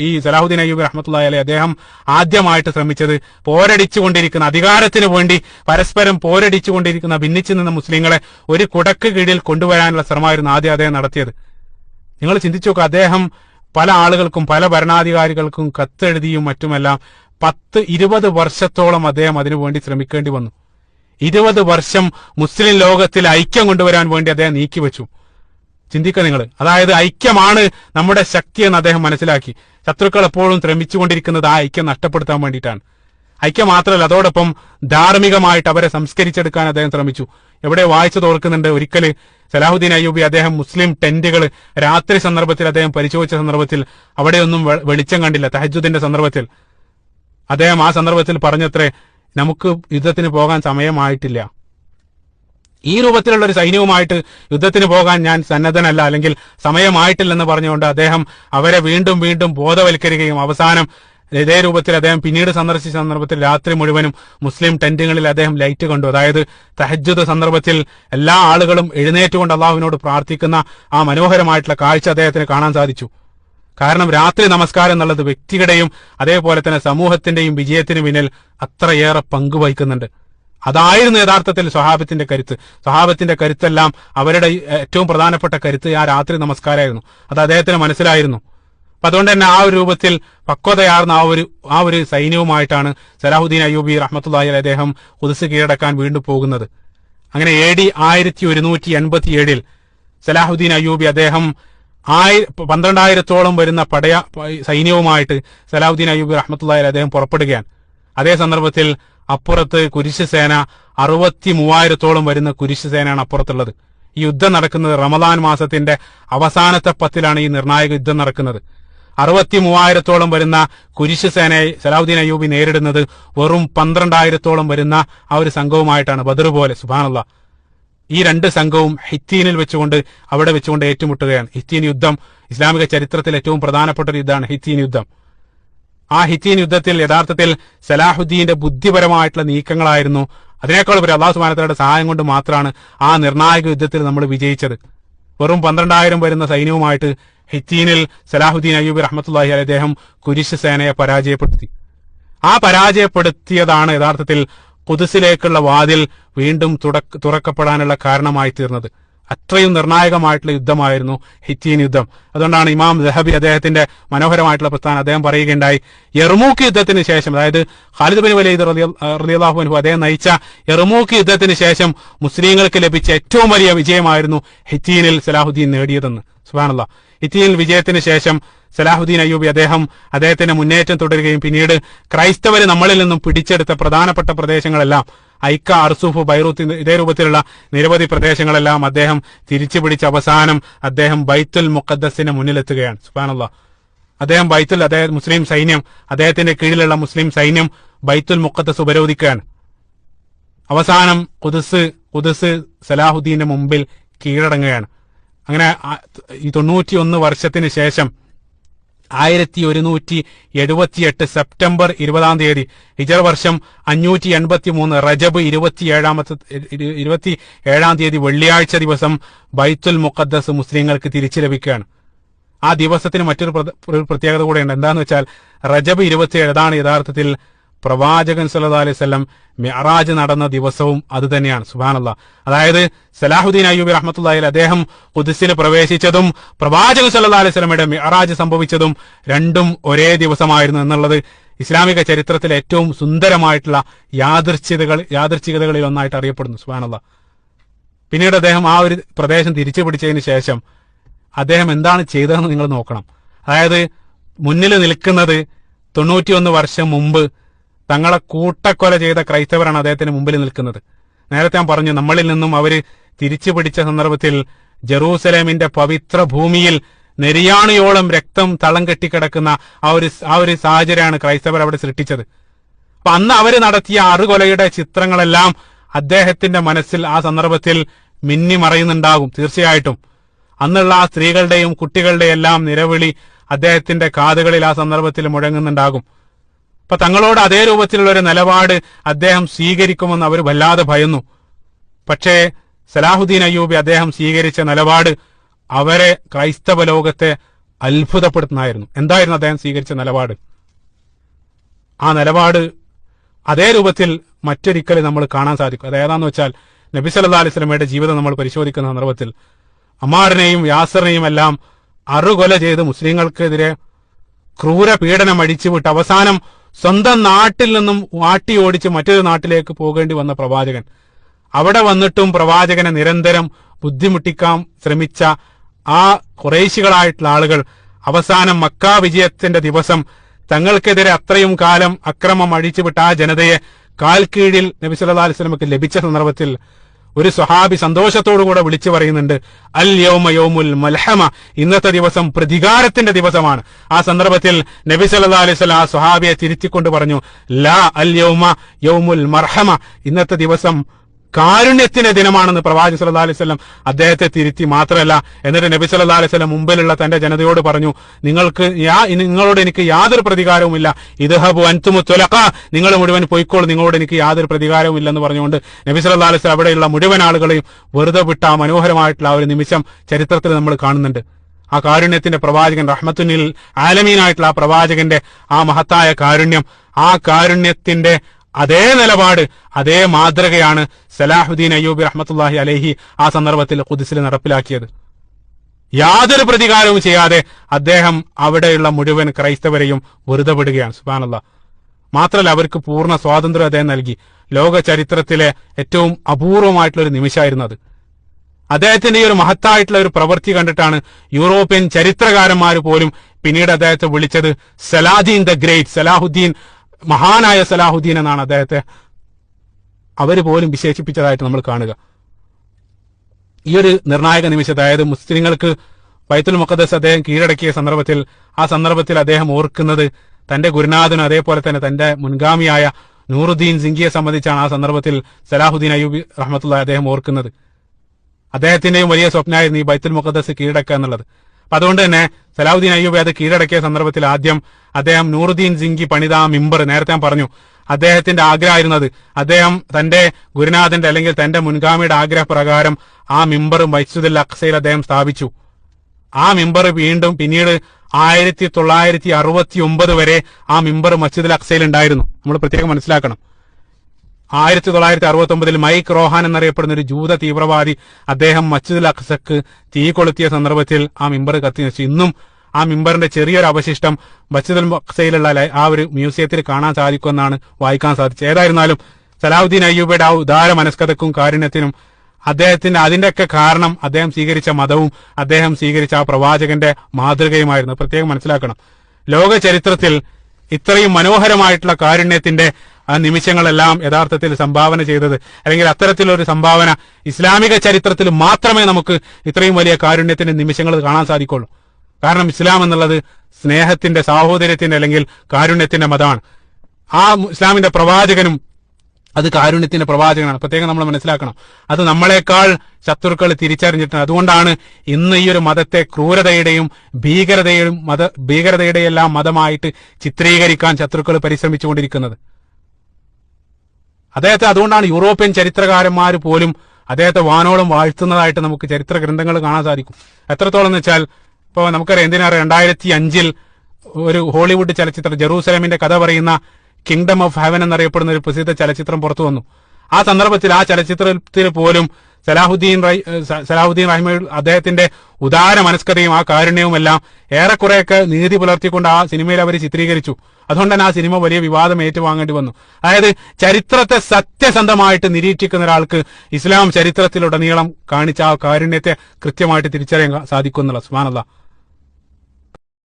ഈ സലാഹുദ്ദീൻ അയ്യൂബ് റഹ്മത്തുള്ള അലി അദ്ദേഹം ആദ്യമായിട്ട് ശ്രമിച്ചത് പോരടിച്ചുകൊണ്ടിരിക്കുന്ന അധികാരത്തിന് വേണ്ടി പരസ്പരം പോരടിച്ചുകൊണ്ടിരിക്കുന്ന ഭിന്നിച്ചു നിന്ന മുസ്ലിങ്ങളെ ഒരു കുടക്ക് കീഴിൽ കൊണ്ടുവരാനുള്ള ശ്രമമായിരുന്നു ആദ്യം അദ്ദേഹം നടത്തിയത്. നിങ്ങൾ ചിന്തിച്ചു നോക്കുക അദ്ദേഹം പല ആളുകൾക്കും പല ഭരണാധികാരികൾക്കും കത്തെഴുതിയും മറ്റുമെല്ലാം പത്ത് ഇരുപത് വർഷത്തോളം അദ്ദേഹം അതിനുവേണ്ടി ശ്രമിക്കേണ്ടി വന്നു. ഇരുപത് വർഷം മുസ്ലിം ലോകത്തിൽ ഐക്യം കൊണ്ടുവരാൻ വേണ്ടി അദ്ദേഹം നീക്കിവെച്ചു. ചിന്തിക്കുക നിങ്ങൾ. അതായത് ഐക്യമാണ് നമ്മുടെ ശക്തി എന്ന് അദ്ദേഹം മനസ്സിലാക്കി. ശത്രുക്കൾ എപ്പോഴും ശ്രമിച്ചുകൊണ്ടിരിക്കുന്നത് ആ ഐക്യം നഷ്ടപ്പെടുത്താൻ വേണ്ടിയിട്ടാണ്. ഐക്യം മാത്രമല്ല അതോടൊപ്പം ധാർമ്മികമായിട്ട് അവരെ സംസ്കരിച്ചെടുക്കാൻ അദ്ദേഹം ശ്രമിച്ചു. എവിടെ വായിച്ചു തോർക്കുന്നുണ്ട് ഒരിക്കൽ സലാഹുദ്ദീൻ അയ്യൂബി അദ്ദേഹം മുസ്ലിം ടെന്റുകൾ രാത്രി സന്ദർഭത്തിൽ അദ്ദേഹം പരിശോധിച്ച സന്ദർഭത്തിൽ അവിടെയൊന്നും വെളിച്ചം കണ്ടില്ല തഹജുദിന്റെ സന്ദർഭത്തിൽ. അദ്ദേഹം ആ സന്ദർഭത്തിൽ പറഞ്ഞത്രേ നമുക്ക് യുദ്ധത്തിന് പോകാൻ സമയമായിട്ടില്ല. ഈ രൂപത്തിലുള്ള ഒരു സൈന്യവുമായിട്ട് യുദ്ധത്തിന് പോകാൻ ഞാൻ സന്നദ്ധനല്ല അല്ലെങ്കിൽ സമയമായിട്ടില്ലെന്ന് പറഞ്ഞുകൊണ്ട് അദ്ദേഹം അവരെ വീണ്ടും വീണ്ടും ബോധവൽക്കരിക്കുകയും അവസാനം ഇതേ രൂപത്തിൽ അദ്ദേഹം പിന്നീട് സന്ദർശിച്ച സന്ദർഭത്തിൽ രാത്രി മുഴുവനും മുസ്ലിം ടെന്റുകളിൽ അദ്ദേഹം ലൈറ്റ് കണ്ടു. അതായത് തഹജുദ് സന്ദർഭത്തിൽ എല്ലാ ആളുകളും എഴുന്നേറ്റുകൊണ്ട് അള്ളാഹുവിനോട് പ്രാർത്ഥിക്കുന്ന ആ മനോഹരമായിട്ടുള്ള കാഴ്ച അദ്ദേഹത്തിന് കാണാൻ സാധിച്ചു. കാരണം രാത്രി നമസ്കാരം എന്നുള്ളത് വ്യക്തിയുടെയും അതേപോലെ തന്നെ സമൂഹത്തിന്റെയും വിജയത്തിന് പിന്നിൽ അത്രയേറെ പങ്ക് വഹിക്കുന്നുണ്ട്. അതായിരുന്നു യഥാർത്ഥത്തിൽ സ്വഹാബത്തിന്റെ കരുത്ത്. സ്വഹാബത്തിന്റെ കരുത്തെല്ലാം അവരുടെ ഏറ്റവും പ്രധാനപ്പെട്ട കരുത്ത് ആ രാത്രി നമസ്കാരമായിരുന്നു അത് അദ്ദേഹത്തിന് മനസ്സിലായിരുന്നു. അപ്പൊ അതുകൊണ്ട് തന്നെ ആ ഒരു രൂപത്തിൽ പക്വതയാർന്ന ആ ഒരു ആ ഒരു സൈന്യവുമായിട്ടാണ് സലാഹുദ്ദീൻ അയ്യൂബി റഹ്മത്തുള്ളാഹി അലൈഹി അദ്ദേഹം കുതിസ് കീഴടക്കാൻ വീണ്ടും പോകുന്നത്. അങ്ങനെ എ ഡി ആയിരത്തി ഒരുന്നൂറ്റി എൺപത്തി ഏഴിൽ സലാഹുദ്ദീൻ അയ്യൂബി അദ്ദേഹം ആയി പന്ത്രണ്ടായിരത്തോളം വരുന്ന പടയ സൈന്യവുമായിട്ട് സലാഹുദ്ദീൻ അയ്യൂബി റഹ്മത്തുള്ളാഹി അദ്ദേഹം പുറപ്പെടുകയാണ്. അതേ സന്ദർഭത്തിൽ അപ്പുറത്ത് കുരിശ് സേന അറുപത്തി മൂവായിരത്തോളം വരുന്ന കുരിശ് സേനയാണ് അപ്പുറത്തുള്ളത്. ഈ യുദ്ധം നടക്കുന്നത് റമദാൻ മാസത്തിന്റെ അവസാനത്തെ പത്തിലാണ് ഈ നിർണായക യുദ്ധം നടക്കുന്നത്. അറുപത്തി മൂവായിരത്തോളം വരുന്ന കുരിശ് സേനയെ സലാഹുദ്ദീൻ അയ്യൂബി നേരിടുന്നത് വെറും പന്ത്രണ്ടായിരത്തോളം വരുന്ന ആ ഒരു സംഘവുമായിട്ടാണ് ബദർ പോലെ സുബാനുള്ള ഈ രണ്ട് സംഘവും ഹിത്തീനിൽ വെച്ചുകൊണ്ട് അവിടെ വെച്ചുകൊണ്ട് ഏറ്റുമുട്ടുകയാണ്. ഹിത്തീൻ യുദ്ധം ഇസ്ലാമിക ചരിത്രത്തിൽ ഏറ്റവും പ്രധാനപ്പെട്ട ഒരു യുദ്ധമാണ് ഹിത്തീൻ യുദ്ധം. ആ ഹിത്തീൻ യുദ്ധത്തിൽ യഥാർത്ഥത്തിൽ സലാഹുദ്ദീന്റെ ബുദ്ധിപരമായിട്ടുള്ള നീക്കങ്ങളായിരുന്നു. അതിനേക്കാൾ ഒരു അള്ളാഹു സുബാനത്തയുടെ സഹായം കൊണ്ട് മാത്രമാണ് ആ നിർണായക യുദ്ധത്തിൽ നമ്മൾ വിജയിച്ചത്. വെറും പന്ത്രണ്ടായിരം വരുന്ന സൈന്യവുമായിട്ട് ഹിത്തീനിൽ സലാഹുദ്ദീൻ അയ്യൂബ് റഹ്മത്തുല്ലാഹി അലി അദ്ദേഹം കുരിശ് സേനയെ പരാജയപ്പെടുത്തി. ആ പരാജയപ്പെടുത്തിയതാണ് യഥാർത്ഥത്തിൽ കുതിസിലേക്കുള്ള വാതിൽ വീണ്ടും തുറക്കപ്പെടാനുള്ള കാരണമായി തീർന്നത്. അത്രയും നിർണായകമായിട്ടുള്ള യുദ്ധമായിരുന്നു ഹിറ്റീൻ യുദ്ധം. അതുകൊണ്ടാണ് ഇമാം ദഹബി അദ്ദേഹത്തിന്റെ മനോഹരമായിട്ടുള്ള പ്രസ്ഥാനം അദ്ദേഹം പറയുകയുണ്ടായി യെർമൂക്ക് യുദ്ധത്തിന് ശേഷം അതായത് ഖാലിദ് ബിൻ വലീദ് റലിയാഹു അൻഹു അദ്ദേഹം നയിച്ച യെർമൂക്ക് യുദ്ധത്തിന് ശേഷം മുസ്ലിങ്ങൾക്ക് ലഭിച്ച ഏറ്റവും വലിയ വിജയമായിരുന്നു ഹിറ്റീനിൽ സലാഹുദ്ദീൻ നേടിയതെന്ന്. സുബാനുള്ള ഹിത്തീനിൽ വിജയത്തിന് ശേഷം സലാഹുദ്ദീൻ അയ്യൂബി അദ്ദേഹം അദ്ദേഹത്തിന്റെ മുന്നേറ്റം തുടരുകയും പിന്നീട് ക്രൈസ്തവര് നമ്മളിൽ നിന്നും പിടിച്ചെടുത്ത പ്രധാനപ്പെട്ട പ്രദേശങ്ങളെല്ലാം ഐക്ക അർസുഫ് ബൈറൂത്ത് ഇതേ രൂപത്തിലുള്ള നിരവധി പ്രദേശങ്ങളെല്ലാം അദ്ദേഹം തിരിച്ചു പിടിച്ച അവസാനം അദ്ദേഹം ബൈത്തുൽ മുഖദ്സിന് മുന്നിലെത്തുകയാണ്. സുബാനുള്ള അദ്ദേഹം ബൈത്തുൽ അദ്ദേഹം മുസ്ലിം സൈന്യം അദ്ദേഹത്തിന്റെ കീഴിലുള്ള മുസ്ലിം സൈന്യം ബൈത്തുൽ മുഖദ്ദസ് ഉപരോധിക്കുകയാണ്. അവസാനം കുതിസ് കുതിസ് സലാഹുദ്ദീന്റെ മുമ്പിൽ കീഴടങ്ങുകയാണ്. അങ്ങനെ ഈ തൊണ്ണൂറ്റിയൊന്ന് വർഷത്തിന് ശേഷം ആയിരത്തി ഒരുന്നൂറ്റി എഴുപത്തിയെട്ട് സെപ്റ്റംബർ ഇരുപതാം തീയതി. ഹിജർ വർഷം അഞ്ഞൂറ്റി എൺപത്തി മൂന്ന് റജബ് ഇരുപത്തിയേഴാമത്തെ ഇരു- ഇരുപത്തി ഏഴാം തീയതി വെള്ളിയാഴ്ച ദിവസം ബൈത്തുൽ മുഖദ്ദസ് മുസ്ലിങ്ങൾക്ക് തിരിച്ചു ലഭിക്കുകയാണ്. ആ ദിവസത്തിന് മറ്റൊരു പ്രത്യേകത കൂടെയുണ്ട് എന്താന്ന് വെച്ചാൽ റജബ് ഇരുപത്തിയേഴ് അതാണ് യഥാർത്ഥത്തിൽ പ്രവാചകൻ സല്ലാ അലൈഹി വസല്ലം മിഅറാജ് നടന്ന ദിവസവും അത് തന്നെയാണ്. സുബാനല്ല അതായത് സലാഹുദ്ദീൻ അയ്യൂബി റഹ്മത്തുള്ളാഹി അദ്ദേഹം ഖുദ്സിൽ പ്രവേശിച്ചതും പ്രവാചകൻ സല്ലാ അലൈഹി സ്വലമയുടെ മിഅറാജ് സംഭവിച്ചതും രണ്ടും ഒരേ ദിവസമായിരുന്നു എന്നുള്ളത് ഇസ്ലാമിക ചരിത്രത്തിലെ ഏറ്റവും സുന്ദരമായിട്ടുള്ള യാദൃച്ഛികതകൾ യാദൃച്ഛികതകളിൽ ഒന്നായിട്ട് അറിയപ്പെടുന്നു. സുബാനല്ല പിന്നീട് അദ്ദേഹം ആ ഒരു പ്രദേശം തിരിച്ചു പിടിച്ചതിന് ശേഷം അദ്ദേഹം എന്താണ് ചെയ്തതെന്ന് നിങ്ങൾ നോക്കണം. അതായത് മുന്നിൽ നിൽക്കുന്നത് തൊണ്ണൂറ്റിയൊന്ന് വർഷം മുമ്പ് തങ്ങളെ കൂട്ടക്കൊല ചെയ്ത ക്രൈസ്തവരാണ് അദ്ദേഹത്തിന് മുമ്പിൽ നിൽക്കുന്നത്. നേരത്തെ ഞാൻ പറഞ്ഞു നമ്മളിൽ നിന്നും അവർ തിരിച്ചു പിടിച്ച സന്ദർഭത്തിൽ ജെറൂസലേമിന്റെ പവിത്ര ഭൂമിയിൽ നെരിയാണിയോളം രക്തം തളം കെട്ടിക്കിടക്കുന്ന ആ ഒരു ആ ഒരു സാഹചര്യമാണ് ക്രൈസ്തവർ അവിടെ സൃഷ്ടിച്ചത്. അപ്പൊ അന്ന് അവർ നടത്തിയ അറുകൊലയുടെ ചിത്രങ്ങളെല്ലാം അദ്ദേഹത്തിന്റെ മനസ്സിൽ ആ സന്ദർഭത്തിൽ മിന്നി മറയുന്നുണ്ടാകും തീർച്ചയായിട്ടും. അന്നുള്ള ആ സ്ത്രീകളുടെയും കുട്ടികളുടെയും എല്ലാം നിലവിളി അദ്ദേഹത്തിന്റെ കാതുകളിൽ ആ സന്ദർഭത്തിൽ മുഴങ്ങുന്നുണ്ടാകും. അപ്പൊ തങ്ങളോട് അതേ രൂപത്തിലുള്ള ഒരു നിലപാട് അദ്ദേഹം സ്വീകരിക്കുമെന്ന് അവർ വല്ലാതെ ഭയന്നു. പക്ഷേ സലാഹുദ്ദീൻ അയ്യൂബി അദ്ദേഹം സ്വീകരിച്ച നിലപാട് അവരെ ക്രൈസ്തവ ലോകത്തെ അത്ഭുതപ്പെടുത്തുന്നതായിരുന്നു. എന്തായിരുന്നു അദ്ദേഹം സ്വീകരിച്ച നിലപാട്? ആ നിലപാട് അതേ രൂപത്തിൽ മറ്റൊരിക്കൽ നമ്മൾ കാണാൻ സാധിക്കും. അത് ഏതാന്ന് വെച്ചാൽ നബി സല്ലാ അലൈഹി സ്വലമയുടെ ജീവിതം നമ്മൾ പരിശോധിക്കുന്ന സന്ദർഭത്തിൽ അമാറിനെയും യാസറിനെയും എല്ലാം അറുകൊല ചെയ്ത് മുസ്ലിങ്ങൾക്കെതിരെ ക്രൂര പീഡനം അടിച്ചുവിട്ട് അവസാനം സ്വന്തം നാട്ടിൽ നിന്നും വാട്ടി ഓടിച്ച് മറ്റൊരു നാട്ടിലേക്ക് പോകേണ്ടി വന്ന പ്രവാചകൻ. അവിടെ വന്നിട്ടും പ്രവാചകനെ നിരന്തരം ബുദ്ധിമുട്ടിക്കാൻ ശ്രമിച്ച ആ കുറേശികളായിട്ടുള്ള ആളുകൾ അവസാനം മക്ക വിജയത്തിന്റെ ദിവസം തങ്ങൾക്കെതിരെ അത്രയും കാലം അക്രമം അഴിച്ചുവിട്ട ആ ജനതയെ കാൽ കീഴിൽ നബി അലിസ്ലമക്ക് ലഭിച്ച സന്ദർഭത്തിൽ ഒരു സ്വഹാബി സന്തോഷത്തോടുകൂടെ വിളിച്ചു പറയുന്നുണ്ട് അൽ യോമ യോമുൽ മൽഹമ. ഇന്നത്തെ ദിവസം പ്രതികാരത്തിന്റെ ദിവസമാണ്. ആ സന്ദർഭത്തിൽ നബി സല്ലല്ലാഹു അലൈഹി വസല്ലം ആ സ്വഹാബിയെ തിരുത്തിക്കൊണ്ട് പറഞ്ഞു ലാ അൽ യോമ യോമുൽ മർഹമ. ഇന്നത്തെ ദിവസം കാരുണ്യത്തിന്റെ ദിനമാണെന്ന് പ്രവാചി സല്ലല്ലാഹു അലൈഹി വസല്ലം അദ്ദേഹത്തെ തിരുത്തി മാത്രമല്ല എന്നിട്ട് നബി സല്ലാ അലൈഹി വസല്ലം മുമ്പിലുള്ള തന്റെ ജനതയോട് പറഞ്ഞു നിങ്ങൾക്ക് നിങ്ങളോട് എനിക്ക് യാതൊരു പ്രതികാരവുമില്ല. ഇദ്ഹബു അൻതുമു തുലഖ. നിങ്ങൾ മുഴുവൻ പോയിക്കോളും. നിങ്ങളോട് എനിക്ക് യാതൊരു പ്രതികാരവും ഇല്ലെന്ന് പറഞ്ഞുകൊണ്ട് നബി സല്ലാ അലൈഹി വസല്ലം അവിടെയുള്ള മുഴുവൻ ആളുകളെയും വെറുതെ വിട്ട ആ മനോഹരമായിട്ടുള്ള ഒരു നിമിഷം ചരിത്രത്തിൽ നമ്മൾ കാണുന്നുണ്ട്. ആ കാരുണ്യത്തിന്റെ പ്രവാചകൻ റഹ്മത്തുനിൽ ആലമീനായിട്ടുള്ള ആ പ്രവാചകന്റെ ആ മഹത്തായ കാരുണ്യം ആ കാരുണ്യത്തിന്റെ അതേ നിലപാട് അതേ മാതൃകയാണ് സലാഹുദ്ദീൻ അയ്യൂബി റഹ്മത്തുല്ലാഹി അലൈഹി ആ സന്ദർഭത്തിൽ കുതിസിൽ നടപ്പിലാക്കിയത്. യാതൊരു പ്രതികാരവും ചെയ്യാതെ അദ്ദേഹം അവിടെയുള്ള മുഴുവൻ ക്രൈസ്തവരെയും വെറുതെ വിടുകയാണ് സുബാനുള്ള മാത്രമല്ല അവർക്ക് പൂർണ സ്വാതന്ത്ര്യം അദ്ദേഹം നൽകി. ലോക ചരിത്രത്തിലെ ഏറ്റവും അപൂർവമായിട്ടുള്ള ഒരു നിമിഷമായിരുന്നു അത്. അദ്ദേഹത്തിന്റെ ഈ ഒരു മഹത്തായിട്ടുള്ള ഒരു പ്രവൃത്തി കണ്ടിട്ടാണ് യൂറോപ്യൻ ചരിത്രകാരന്മാർ പോലും പിന്നീട് അദ്ദേഹത്തെ വിളിച്ചത് സലാദീൻ ദ ഗ്രേറ്റ് സലാഹുദ്ദീൻ മഹാനായ സലാഹുദ്ദീൻ എന്നാണ് അദ്ദേഹത്തെ അവർ പോലും വിശേഷിപ്പിച്ചതായിട്ട് നമ്മൾ കാണുക. ഈ ഒരു നിർണായക നിമിഷം അതായത് മുസ്ലിങ്ങൾക്ക് ബൈത്തുൽ മുഖദ്ദസ് അദ്ദേഹം കീഴടക്കിയ സന്ദർഭത്തിൽ ആ സന്ദർഭത്തിൽ അദ്ദേഹം ഓർക്കുന്നത് തന്റെ ഗുരുനാഥനും അതേപോലെ തന്നെ തന്റെ മുൻഗാമിയായ നൂറുദ്ദീൻ സിംഗിയെ സംബന്ധിച്ചാണ് ആ സന്ദർഭത്തിൽ സലാഹുദ്ദീൻ അയ്യൂബി റഹ്മത്തുള്ള അദ്ദേഹം ഓർക്കുന്നത്. അദ്ദേഹത്തിന്റെയും വലിയ സ്വപ്നമായിരുന്നു ഈ ബൈത്തുൽ മുഖദ്ദസ് കീഴടക്കുക എന്നുള്ളത്. അപ്പൊ അതുകൊണ്ട് തന്നെ സലാഹുദ്ദീൻ അയ്യൂബ് അത് കീഴടക്കിയ സന്ദർഭത്തിൽ ആദ്യം അദ്ദേഹം നൂറുദ്ദീൻ സിംഗി പണിത മിമ്പർ നേരത്തെ പറഞ്ഞു അദ്ദേഹത്തിന്റെ ആഗ്രഹമായിരുന്നത് അദ്ദേഹം തന്റെ ഗുരുനാഥന്റെ അല്ലെങ്കിൽ തന്റെ മുൻഗാമിയുടെ ആഗ്രഹപ്രകാരം ആ മിമ്പർ മൈസുദുൽ അക്സയിൽ അദ്ദേഹം സ്ഥാപിച്ചു. ആ മിമ്പർ വീണ്ടും പിന്നീട് ആയിരത്തി തൊള്ളായിരത്തി അറുപത്തി ഒമ്പത് വരെ ആ മിമ്പർ മസ്ജിദുൽ അക്സയിൽ ഉണ്ടായിരുന്നു. നമ്മൾ പ്രത്യേകം മനസ്സിലാക്കണം. ആയിരത്തി തൊള്ളായിരത്തി അറുപത്തി ഒമ്പതിൽ മൈക്ക് റോഹാൻ എന്നറിയപ്പെടുന്ന ഒരു ജൂത തീവ്രവാദി അദ്ദേഹം മസ്ജിദുൽ അക്സക്ക് തീ കൊളുത്തിയ സന്ദർഭത്തിൽ ആ മിമ്പർ കത്തി നശിച്ചു. ഇന്നും ആ മിമ്പറിന്റെ ചെറിയൊരു അവശിഷ്ടം മസ്ജിദുൽ അക്സയിലുള്ള ലൈ- ആ ഒരു മ്യൂസിയത്തിൽ കാണാൻ സാധിക്കുമെന്നാണ് വായിക്കാൻ സാധിച്ചത്. ഏതായിരുന്നാലും സലാഹുദ്ദീൻ അയ്യൂബയുടെ ആ ഉദാര മനസ്കഥക്കും കാരുണ്യത്തിനും അദ്ദേഹത്തിന്റെ അതിന്റെയൊക്കെ കാരണം അദ്ദേഹം സ്വീകരിച്ച മതവും അദ്ദേഹം സ്വീകരിച്ച ആ പ്രവാചകന്റെ മാതൃകയുമായിരുന്നു. പ്രത്യേകം മനസ്സിലാക്കണം. ലോക ചരിത്രത്തിൽ ഇത്രയും മനോഹരമായിട്ടുള്ള കാരുണ്യത്തിന്റെ ആ നിമിഷങ്ങളെല്ലാം യഥാർത്ഥത്തിൽ സംഭാവന ചെയ്തത് അല്ലെങ്കിൽ അത്തരത്തിലൊരു സംഭാവന ഇസ്ലാമിക ചരിത്രത്തിൽ മാത്രമേ നമുക്ക് ഇത്രയും വലിയ കാരുണ്യത്തിന്റെ നിമിഷങ്ങൾ കാണാൻ സാധിക്കുള്ളൂ. കാരണം ഇസ്ലാം എന്നുള്ളത് സ്നേഹത്തിന്റെ സാഹോദര്യത്തിന്റെ അല്ലെങ്കിൽ കാരുണ്യത്തിന്റെ മതമാണ്. ആ ഇസ്ലാമിന്റെ പ്രവാചകനും അത് കാരുണ്യത്തിന്റെ പ്രവാചകനാണ്. പ്രത്യേകം നമ്മൾ മനസ്സിലാക്കണം. അത് നമ്മളെക്കാൾ ശത്രുക്കൾ തിരിച്ചറിഞ്ഞിട്ടുണ്ട്. അതുകൊണ്ടാണ് ഇന്ന് ഈ ഒരു മതത്തെ ക്രൂരതയുടെയും ഭീകരതയും മത ഭീകരതയുടെയെല്ലാം മതമായിട്ട് ചിത്രീകരിക്കാൻ ശത്രുക്കൾ പരിശ്രമിച്ചുകൊണ്ടിരിക്കുന്നത്. അദ്ദേഹത്തെ അതുകൊണ്ടാണ് യൂറോപ്യൻ ചരിത്രകാരന്മാർ പോലും അദ്ദേഹത്തെ വാനോളം വാഴ്ത്തുന്നതായിട്ട് നമുക്ക് ചരിത്ര ഗ്രന്ഥങ്ങൾ കാണാൻ സാധിക്കും. എത്രത്തോളം എന്ന് വെച്ചാൽ ഇപ്പോൾ നമുക്കറിയാം എന്തിനാ രണ്ടായിരത്തി അഞ്ചിൽ ഒരു ഹോളിവുഡ് ചലച്ചിത്രം ജെറൂസലമിന്റെ കഥ പറയുന്ന കിങ്ഡം ഓഫ് ഹെവൻ എന്നറിയപ്പെടുന്ന ഒരു പ്രസിദ്ധ ചലച്ചിത്രം പുറത്തു വന്നു. ആ സന്ദർഭത്തിൽ ആ ചലച്ചിത്രത്തിൽ പോലും സലാഹുദ്ദീൻ സലാഹുദ്ദീൻ റഹിമ അദ്ദേഹത്തിന്റെ ഉദാര മനസ്കതയും ആ കാരുണ്യവും എല്ലാം ഏറെക്കുറെയൊക്കെ നീതി പുലർത്തിക്കൊണ്ട് ആ സിനിമയിൽ അവർ ചിത്രീകരിച്ചു. അതുകൊണ്ട് തന്നെ ആ സിനിമ വലിയ വിവാദം ഏറ്റുവാങ്ങേണ്ടി വന്നു. അതായത് ചരിത്രത്തെ സത്യസന്ധമായിട്ട് നിരീക്ഷിക്കുന്ന ഒരാൾക്ക് ഇസ്ലാം ചരിത്രത്തിലുടനീളം കാണിച്ച ആ കാരുണ്യത്തെ കൃത്യമായിട്ട് തിരിച്ചറിയാൻ സാധിക്കും എന്നുള്ള